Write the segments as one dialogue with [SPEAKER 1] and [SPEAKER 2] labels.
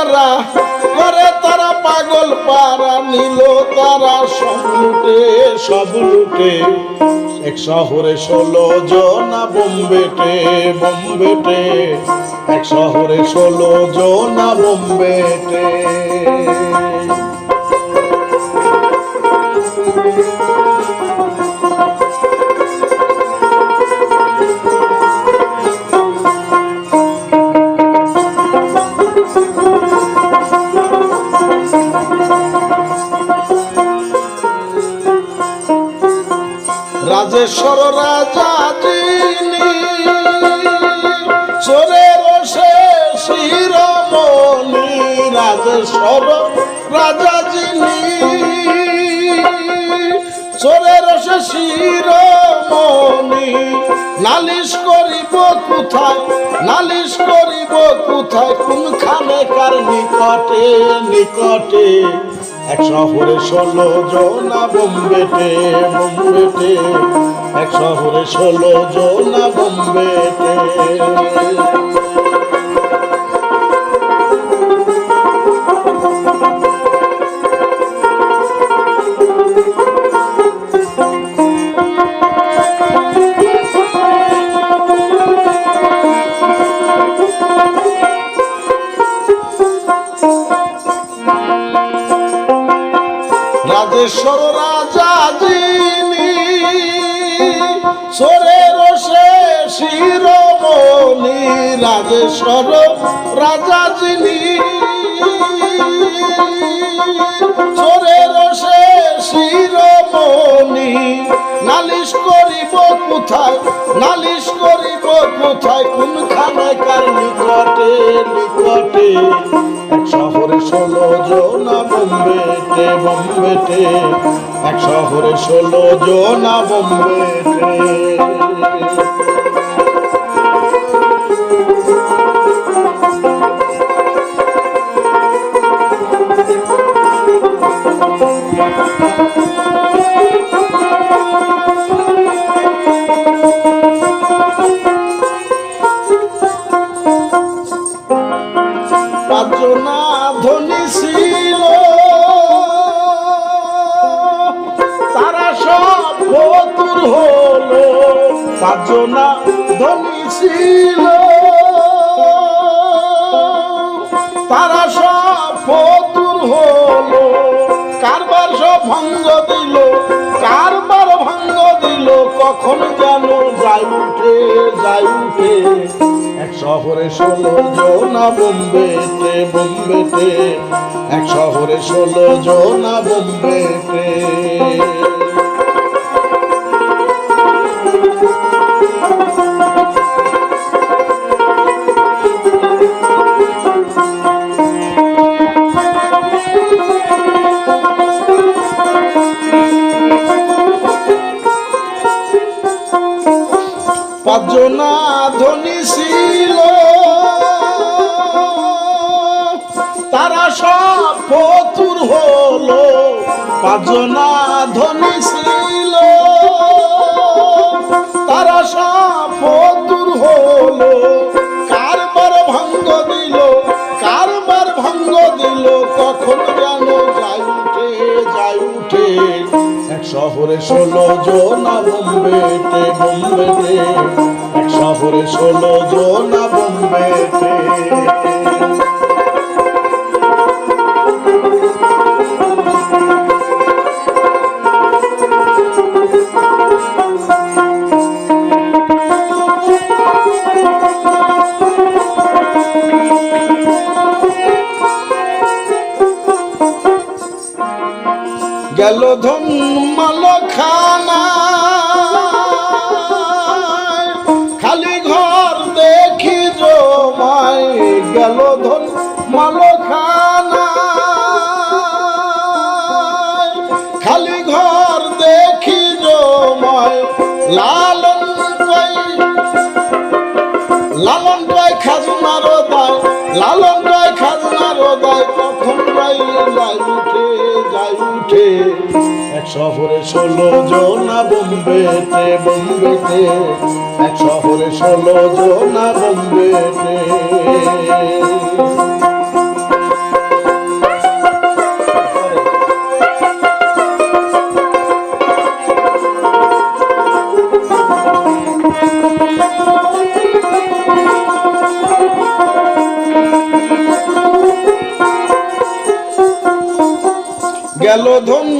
[SPEAKER 1] মারা করে তারা পাগল পারা নিল, তারা সব লুটে সব লুটে। এক শহরে ষোলো জনা বোম্বেটে বোম্বেটে এক শহরে ষোলো জনা বোম্বেটে রাজেশ্বর রাজা যিনি চোরের বসে শিরমণি। নালিশ করিব কোথায়? নালিশ করিব কোথায়? কোনখানে কার নিকটে? নিকটে। এক শহরে ষোলো জনা বোম্বেতে বোম্বেতে। এক শহরে ষোলো জনা বোম্বেতে। রাজেশ্বর রাজা যিনি, সোরের শিরোমণি, রাজেশ্বর রাজা যিনি, সোরের শিরোমণি, নালিশ করিব কোথায়, নালিশ করিব কোথায় কোনখানে কার নিকটে নিকটে? ষোলো জোনা বোম্বেতে বোম্বেতে এক শহরে ষোলো জোনা বোম্বেতে পাঁচজনা ধনী ছিল। তারা সব ফতুর হলো। পাঁচজনা ধনী ছিল। তারা সব ফতুর হলো। কারবার সব ভঙ্গ দিল। কখন যেন যাই উঠে যাই উঠে। এক শহরে ষোলো জোনা বোম্বেতে বোম্বেতে। এক শহরে ষোলো জোনা বোম্বেতে। তারা সব ফতুর হলো, পাঁচজনা ধনী ছিল। তারা সব ফতুর হলো, কারবার ভঙ্গ দিল, কারবার ভঙ্গ দিল, কখন যেন যাই উঠে যাই উঠে। এক শহরে ষোলো জনা বোম্বেতে বোম্বেতে। এক শহরে ষোলো জনা বোম্বেতে। গেল ধন মাল খানা খালি ঘর দেখি জমাই গেল ধন মাল শহরে ষোলো জনা বোম্বেতে বোম্বেতে। এক শহরে ষোলো জনা বোম্বেতে। গেল ধন্য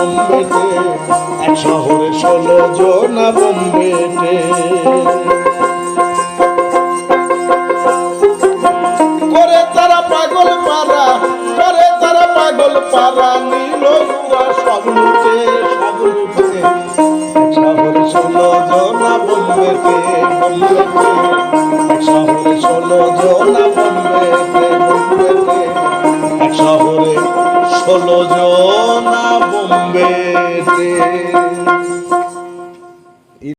[SPEAKER 1] বোম্বেতে, এক শহরে ষোলো জনা বোম্বেতে। করে তারা পাগল পারা করে তারা পাগল পারা নীল